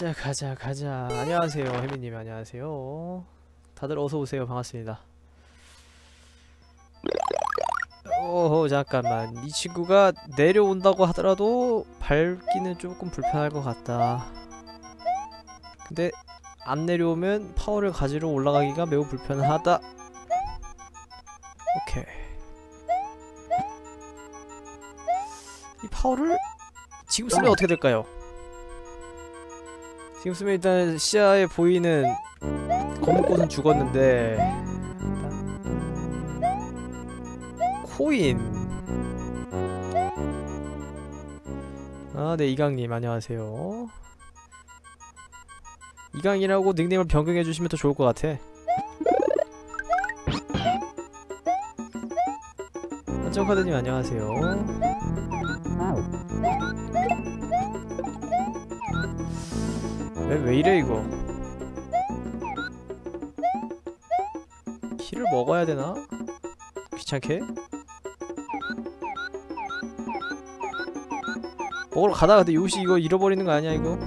가자 가자 가자. 안녕하세요 혜미님. 안녕하세요. 다들 어서오세요. 반갑습니다. 오호 잠깐만. 이 친구가 내려온다고 하더라도 밟기는 조금 불편할 것 같다. 근데 안 내려오면 파워를 가지러 올라가기가 매우 불편하다. 오케이. 이 파워를 지금 쓰면 어떻게 될까요? 지금 쓰면 일단 시야에 보이는 검은 꽃은 죽었는데 코인. 아네 이강님 안녕하세요. 이강이라고 닉네임을 변경해주시면 더 좋을 것 같아. 한정카드님 안녕하세요 왜, 왜 이래 이거 키를 먹어야 되나? 귀찮게? 먹으러 가다가 근데 요시 이거 잃어버리는 거 아니야 이거?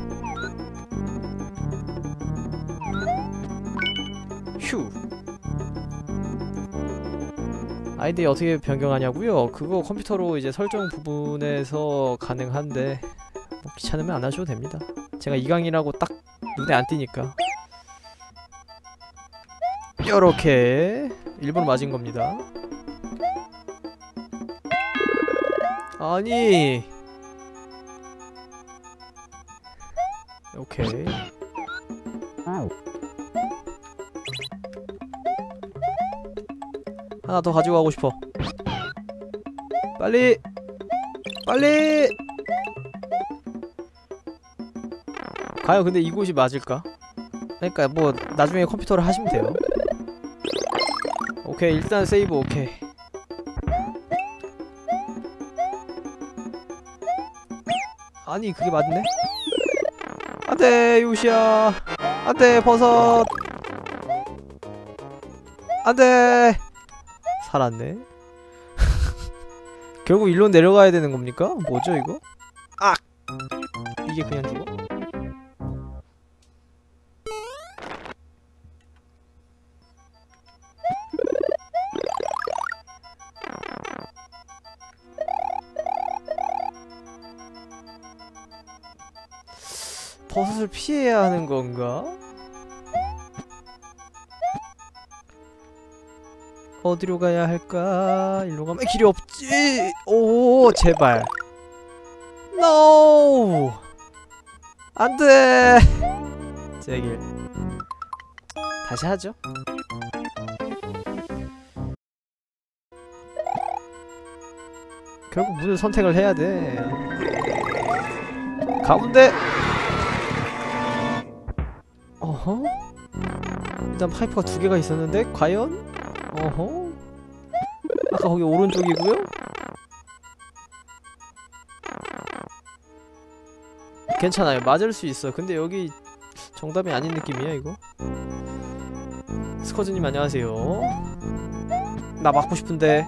휴 아이디 어떻게 변경하냐고요? 그거 컴퓨터로 이제 설정 부분에서 가능한데 뭐 귀찮으면 안 하셔도 됩니다 제가 이강이라고 딱 눈에 안 띄니까. 요렇게 일부러 맞은 겁니다. 아니. 오케이. 하나 더 가지고 가고 싶어. 빨리. 빨리 과연 근데 이곳이 맞을까? 그러니까 뭐 나중에 컴퓨터를 하시면 돼요 오케이 일단 세이브 오케이 아니 그게 맞네? 안돼 요시야 안돼 버섯 안돼 살았네 결국 일로 내려가야 되는 겁니까? 뭐죠 이거? 아! 이게 그냥 죽어? 해야 하는 건가? 어디로 가야 할까? 일로 가면 길이 없지! 오, 제발. NO! 안 돼! 제길. 다시 하죠. 결국 문을 선택을 해야 돼. 가운데! 어허? 일단 파이프가 두 개가 있었는데 과연? 어허? 아까 거기 오른쪽이고요? 괜찮아요 맞을 수 있어 근데 여기 정답이 아닌 느낌이야 이거 스커즈님 안녕하세요 나 맞고 싶은데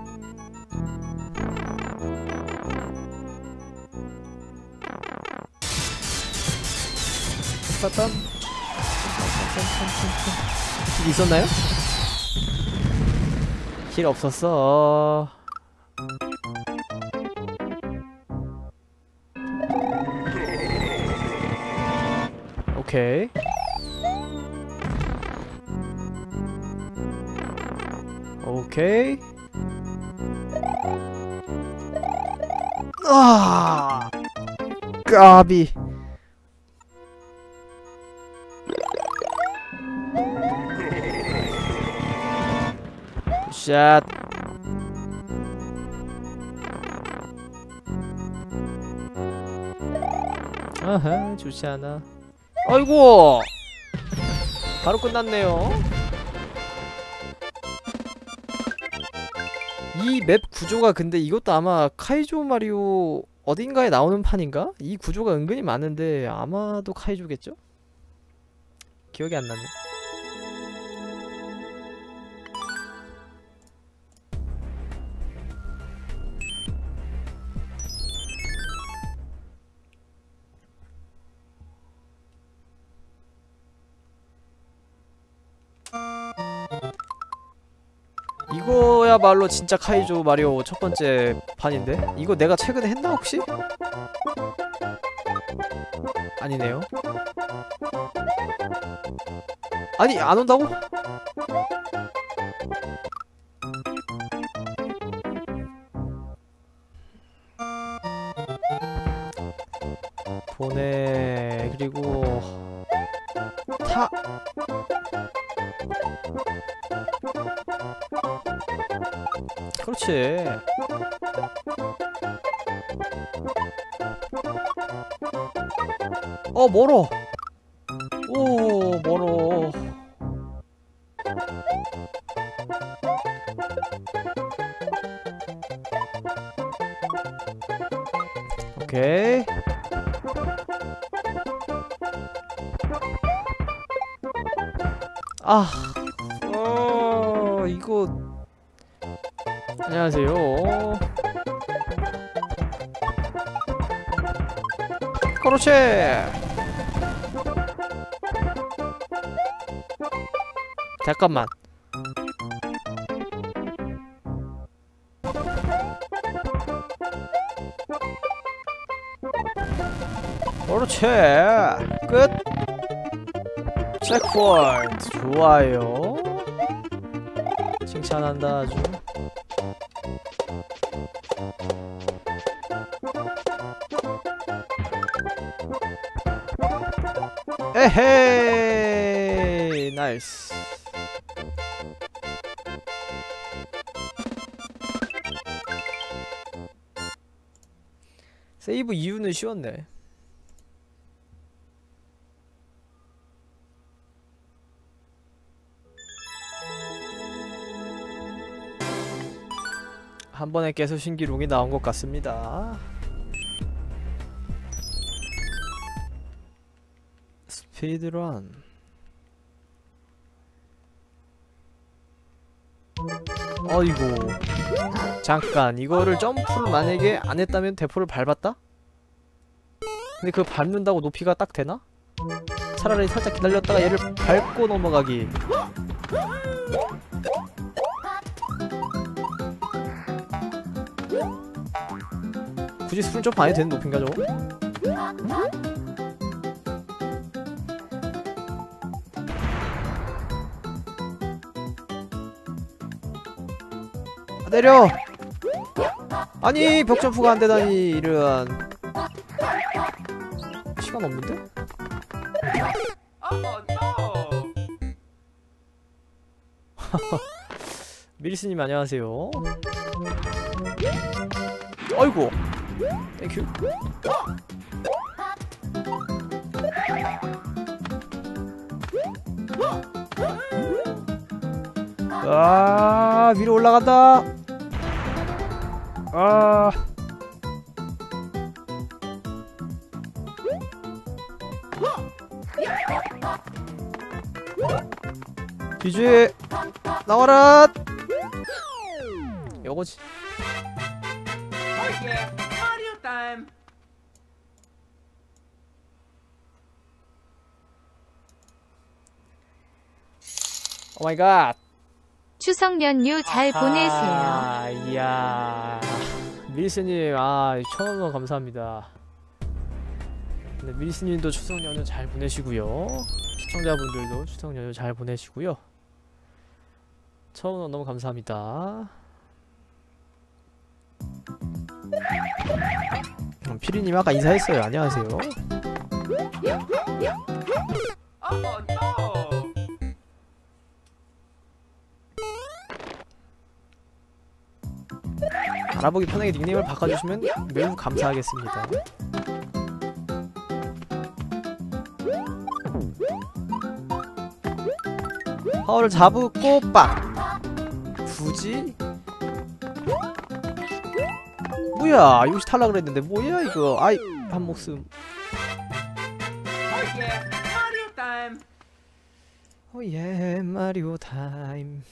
빠땀 길 있었나요? 길 없었어. 오케이. 오케이. 아 까비 샷. 아하 좋지 않아. 아이고! 바로 끝났네요. 이 맵 구조가 근데 이것도 아마 카이조 마리오 어딘가에 나오는 판인가? 이 구조가 은근히 많은데 아마도 카이조겠죠? 기억이 안 나네 이거야말로 진짜 카이조 마리오 첫 번째 판인데 이거 내가 최근에 했나 혹시? 아니네요 아니 안 온다고? 보내 그리고 타 그렇지. 어 멀어. 오 멀어. 오케이. 아, 어, 이거 안녕하세요. 그렇지. 잠깐만. 그렇지. 끝. 체크포인트 좋아요. 칭찬한다 아주. 에헤이 나이스. 세이브 이유는 쉬웠네. 한 번에 깨서 신기록이 나온 것 같습니다 스피드런 어이구 잠깐 이거를 점프를 만약에 안 했다면 대포를 밟았다? 근데 그거 밟는다고 높이가 딱 되나? 차라리 살짝 기다렸다가 얘를 밟고 넘어가기 굳이 수를 점프 안 해도 되는 높인가 저거? 아, 내려! 아니 벽 점프가 안 되다니 이런. 시간 없는데? 미리스님 안녕하세요. 아이고. 땡큐. 아 위로 올라간다 아 뒤지 나와라 요거지 Oh! 오마이갓 추석 연휴 잘 보내세요. 아, 이야. 밀스님, 아, 천원 감사합니다. 네, 밀스님도 추석 연휴 잘 보내시고요. 시청자분들도 추석 연휴 잘 보내시고요. 천원 너무 감사합니다. 음, 피리님 아까 인사했어요. 안녕하세요. 알아보기 편하게 닉네임을 바꿔주시면 매우 감사하겠습니다. 파워를 잡고 빡! 굳이? 뭐야 요시 탈락 그랬는데 뭐야 이거 아이 한 목숨! 오예 마리오 타임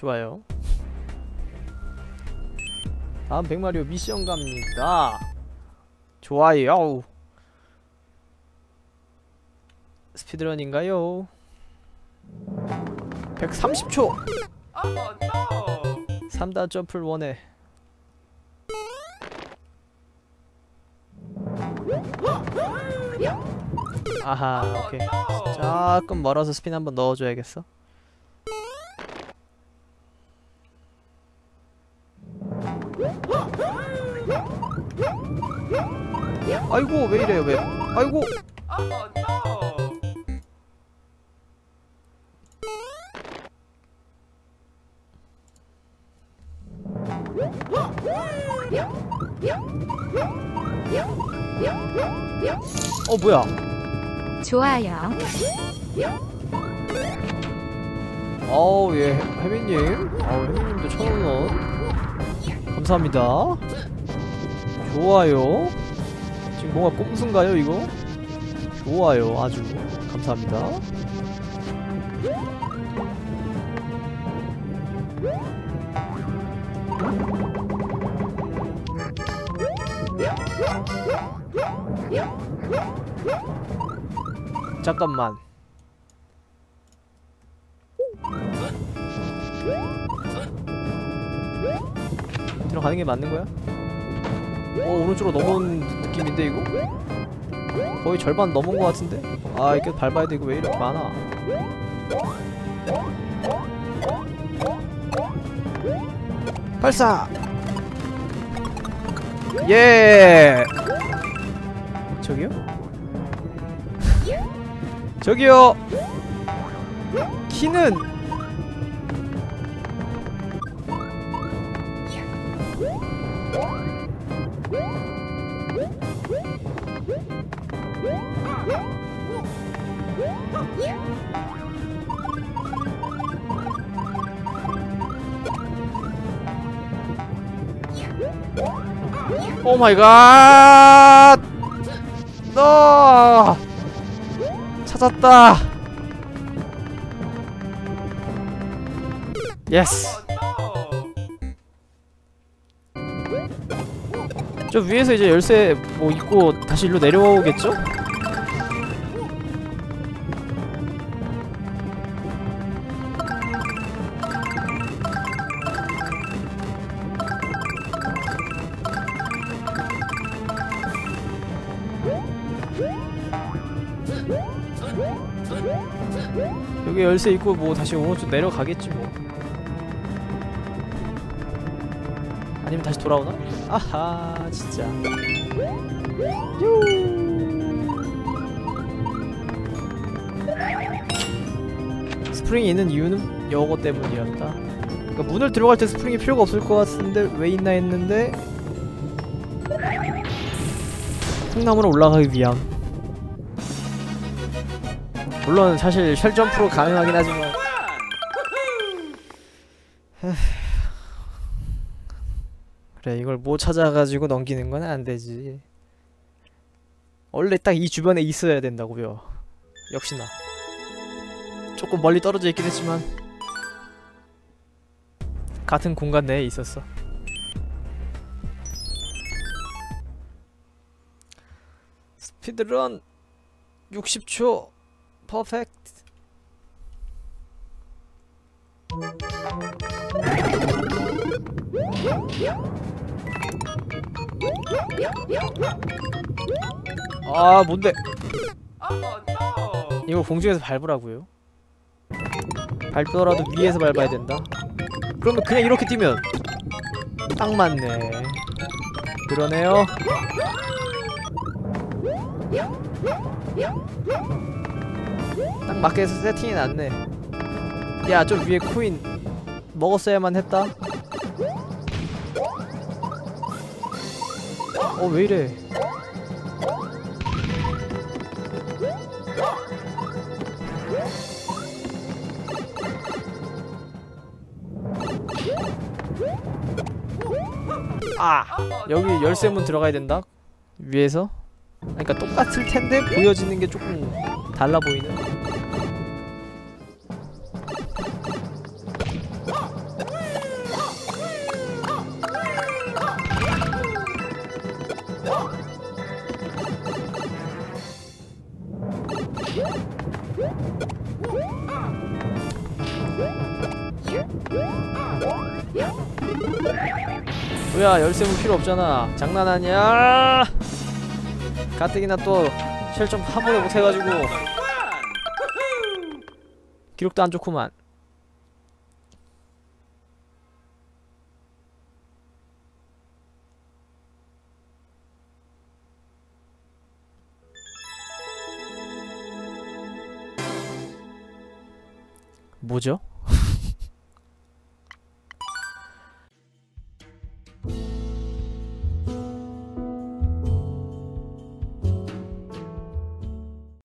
좋아요 다음 백마리오 미션 갑니다 좋아요. 스피드런인가요? 130초. Oh no! 3단 점프를 원해. 아하, 오케이. 조금 멀어서 스핀 한번 넣어줘야겠어. 아이고! 어 뭐야? 좋아요. 어우 예 혜민님, 어우 혜민님도 천 원. 감사합니다. 좋아요. 지금 뭔가 꼼수인가요 이거? 좋아요 아주 감사합니다. 잠깐만. 들어가는 게 맞는 거야? 어 오른쪽으로 넘어온 느낌인데 이거? 거의 절반 넘은 거 같은데? 아 이렇게 밟아야 돼 이거 왜 이렇게 많아? 발사! 예! 저기요? 저기요! 키는 오 마이 갓! 너 찾았다. 예스. 저 위에서 이제 열쇠 뭐 있고 다시 일로 내려오겠죠? 여기 열쇠 있고 뭐 다시 오른쪽 내려가겠지 뭐. 아니면 다시 돌아오나? 아하 진짜. 유 스프링이 있는 이유는 요거 때문이었다. 그러니까 문을 들어갈 때 스프링이 필요가 없을 것 같은데 왜 있나 했는데 통나무로 올라가기 위함 물론 사실 쉘 점프로 가능하긴 하지만. 그래 이걸 못 찾아가지고 넘기는 건 안 되지. 원래 딱 이 주변에 있어야 된다고요. 역시나. 조금 멀리 떨어져 있긴 했지만. 같은 공간 내에 있었어. 스피드런 60초 퍼펙트 아 뭔데? Oh no! 이거 공중에서 밟으라고요? 밟더라도 위에서 밟아야 된다? 그러면 그냥 이렇게 뛰면 딱 맞네. 그러네요 딱 맞게 세팅이 났네. 야 좀 위에 코인 먹었어야만 했다. 어 왜이래? 아 여기 열쇠문 들어가야 된다? 위에서? 그러니까 똑같을 텐데 보여지는 게 조금 달라 보이는? 뭐야 열쇠문 필요 없잖아. 장난하냐 가뜩이나 또 실점 한 번에 못해가지고 기록도 안 좋구만 뭐죠?